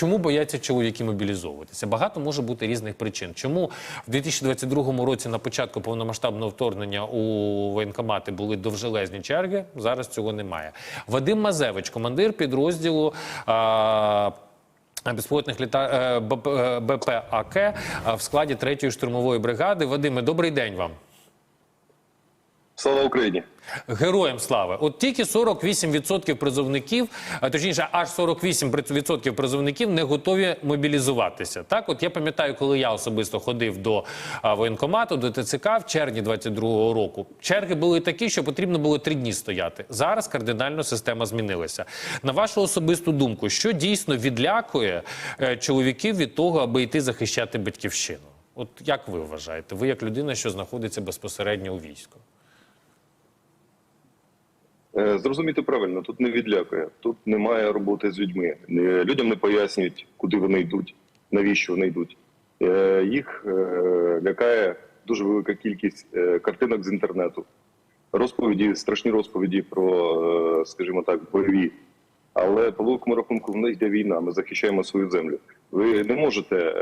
Чому бояться чоловіки мобілізовуватися? Багато може бути різних причин. Чому в 2022 році на початку повномасштабного вторгнення у воєнкомати були довжелезні черги? Зараз цього немає. Вадим Мазевич, командир підрозділу. А... Безпілотних літа... е, БПАК е, в складі 3-ї штурмової бригади. Вадиме, добрий день вам. Слава Україні! Героям слави! От тільки 48% призовників, точніше, аж 48% призовників не готові мобілізуватися. Так, от я пам'ятаю, коли я особисто ходив до воєнкомату, до ТЦК в червні 22-го року. Черги були такі, що потрібно було три дні стояти. Зараз кардинально система змінилася. На вашу особисту думку, що дійсно відлякує е, чоловіків від того, аби йти захищати батьківщину? От як ви вважаєте? Ви як людина, що знаходиться безпосередньо у війську? Е, Зрозуміти правильно, тут не відлякує, тут немає роботи з людьми. Е, Людям не пояснюють, куди вони йдуть, навіщо вони йдуть. Е, Їх лякає дуже велика кількість картинок з інтернету, розповіді, страшні розповіді про, скажімо так, бойові. Але по великому рахунку в них йде війна. Ми захищаємо свою землю. Ви не можете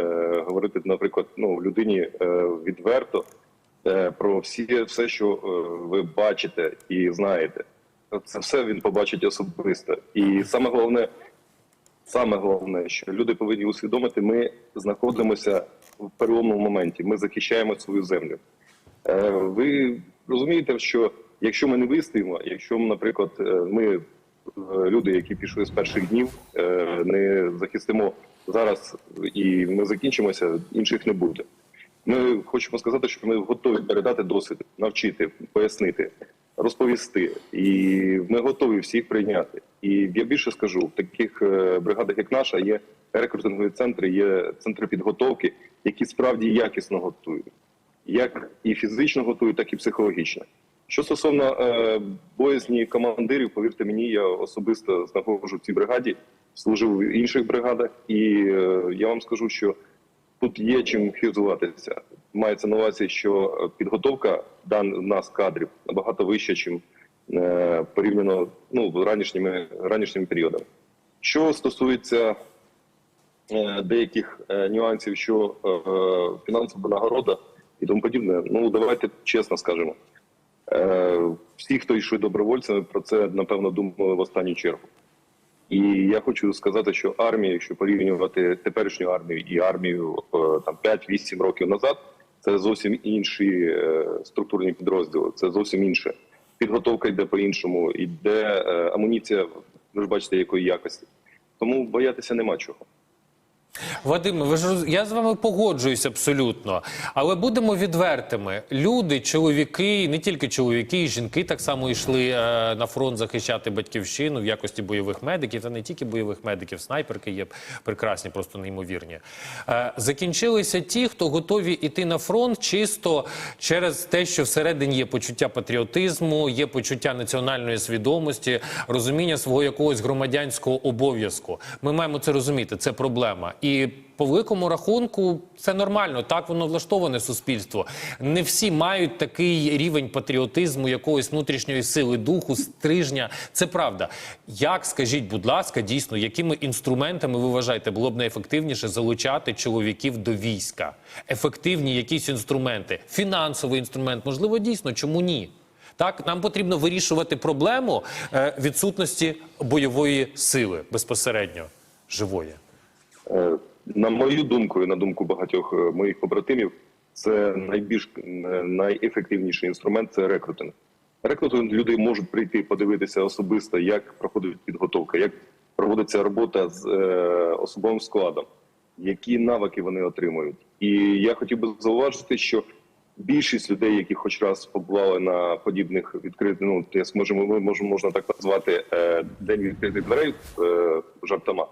говорити, наприклад, ну людині відверто про всі все, що ви бачите і знаєте. Це все він побачить особисто. І саме головне, саме головне, що люди повинні усвідомити, ми знаходимося в переломному моменті. Ми захищаємо свою землю. Е, Ви розумієте, що якщо ми не вистоїмо, якщо, наприклад, е, ми е, люди, які пішли з перших днів, не захистимо зараз і ми закінчимося, інших не буде. Ми хочемо сказати, що ми готові передати досвід, навчити, пояснити, розповісти, і ми готові всіх прийняти. І я більше скажу: в таких е, бригадах, як наша, є рекрутингові центри, є центри підготовки, які справді якісно готують, як і фізично готують, так і психологічно. Що стосовно е, боязні командирів, повірте мені, я особисто знаходжу в цій бригаді, служив в інших бригадах, і е, я вам скажу, що тут є чим хизуватися. Мається на увазі, що е, підготовка дан нас кадрів набагато вища, чим е, порівняно ну ранішніми ранішніми періодами. Що стосується е, деяких нюансів, що фінансова нагорода і тому подібне, ну давайте чесно скажемо. Всі, хто йшли добровольцями, про це напевно думали в останню чергу. І я хочу сказати, що армія, якщо порівнювати теперішню армію і армію там 5-8 років назад, це зовсім інші е, структурні підрозділи, це зовсім інше. Підготовка йде по-іншому, йде е, амуніція, ви ж бачите, якої якості. Тому боятися нема чого. Вадиме, ви ж я з вами погоджуюсь абсолютно. Але будемо відвертими. Люди, чоловіки, не тільки чоловіки, і жінки так само йшли е, на фронт захищати батьківщину в якості бойових медиків, та не тільки бойових медиків, снайперки є прекрасні, просто неймовірні. Е, закінчилися ті, хто готові йти на фронт чисто через те, що всередині є почуття патріотизму, є почуття національної свідомості, розуміння свого якогось громадянського обов'язку. Ми маємо це розуміти. Це проблема. І по великому рахунку це нормально. Так воно влаштоване суспільство. Не всі мають такий рівень патріотизму, якоїсь внутрішньої сили, духу, стрижня. Це правда. Як скажіть, будь ласка, дійсно, якими інструментами ви вважаєте було б найефективніше залучати чоловіків до війська? Ефективні якісь інструменти, фінансовий інструмент, можливо, дійсно, чому ні? Так, нам потрібно вирішувати проблему е, відсутності бойової сили безпосередньо живої. На мою думку, і на думку багатьох е, моїх побратимів, це найбільш е, найефективніший інструмент це рекрутинг. Рекрутинг люди можуть прийти подивитися особисто, як проходить підготовка, як проводиться робота з е, особовим складом, які навики вони отримують. І я хотів би зауважити, що більшість людей, які хоч раз побували на подібних відкритих, ну я можемо, можна так назвати день відкритих дверей е, жартома.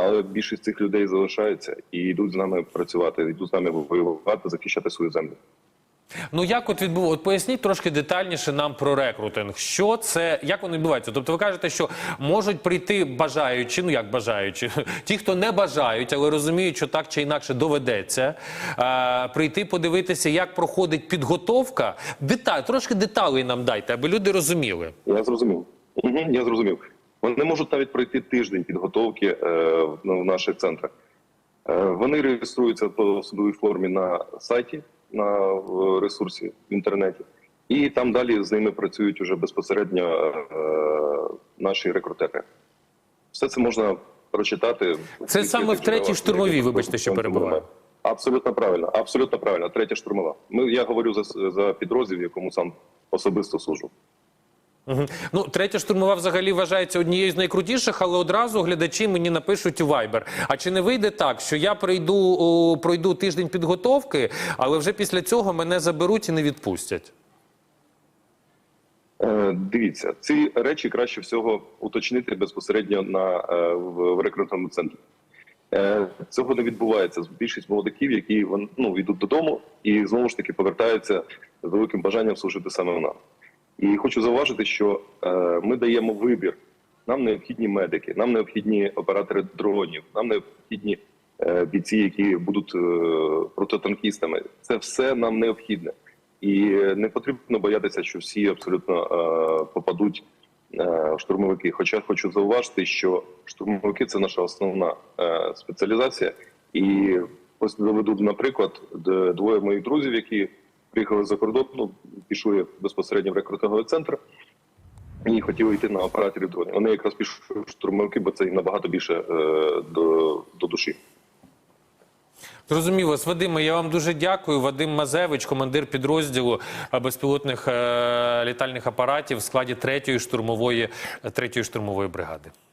Але більшість цих людей залишаються і йдуть з нами працювати, йдуть з нами воювати, захищати свою землю. Ну як от відбув... От поясніть трошки детальніше нам про рекрутинг. Що це, як воно відбувається? Тобто ви кажете, що можуть прийти бажаючі, ну як бажаючі, ті, хто не бажають, але розуміють, що так чи інакше доведеться е, прийти подивитися, як проходить підготовка. Деталь, трошки деталей нам дайте, аби люди розуміли. Я зрозумів. Угу, я зрозумів. Вони можуть навіть пройти тиждень підготовки е, в в наших центрах. Е, Вони реєструються по особливій формі на сайті, на ресурсі в інтернеті, і там далі з ними працюють уже безпосередньо е, наші рекрутери. Все це можна прочитати. Це саме в третій штурмовій, вибачте, що перебиваю. Абсолютно правильно, абсолютно правильно. Третя штурмова. Ми я говорю за, за підрозділ, в якому сам особисто служу. Ну, третя штурмова взагалі вважається однією з найкрутіших, але одразу глядачі мені напишуть у Viber. А чи не вийде так, що я пройду, о, пройду тиждень підготовки, але вже після цього мене заберуть і не відпустять? Е, Дивіться, ці речі краще всього уточнити безпосередньо на е, в, в рекрутному центрі. Е, Цього не відбувається. Більшість молодиків, які ну, йдуть додому і знову ж таки повертаються з великим бажанням служити саме в нам. І хочу зауважити, що е, ми даємо вибір. Нам необхідні медики, нам необхідні оператори дронів, нам необхідні е, бійці, які будуть е, протитанкістами. Це все нам необхідне. І не потрібно боятися, що всі абсолютно попадуть е, штурмовики. Хоча хочу зауважити, що штурмовики це наша основна спеціалізація. І ось доведу наприклад, двоє моїх друзів, які приїхали за кордон, ну, пішли безпосередньо в рекрутинговий центр і хотіли йти на операторів дронів. Вони якраз пішли в штурмовики, бо це їм набагато більше е, до, до душі. Зрозуміло, Вадиме, я вам дуже дякую. Вадим Мазевич, командир підрозділу е, безпілотних е, літальних апаратів в складі третьої штурмової, третьої штурмової бригади.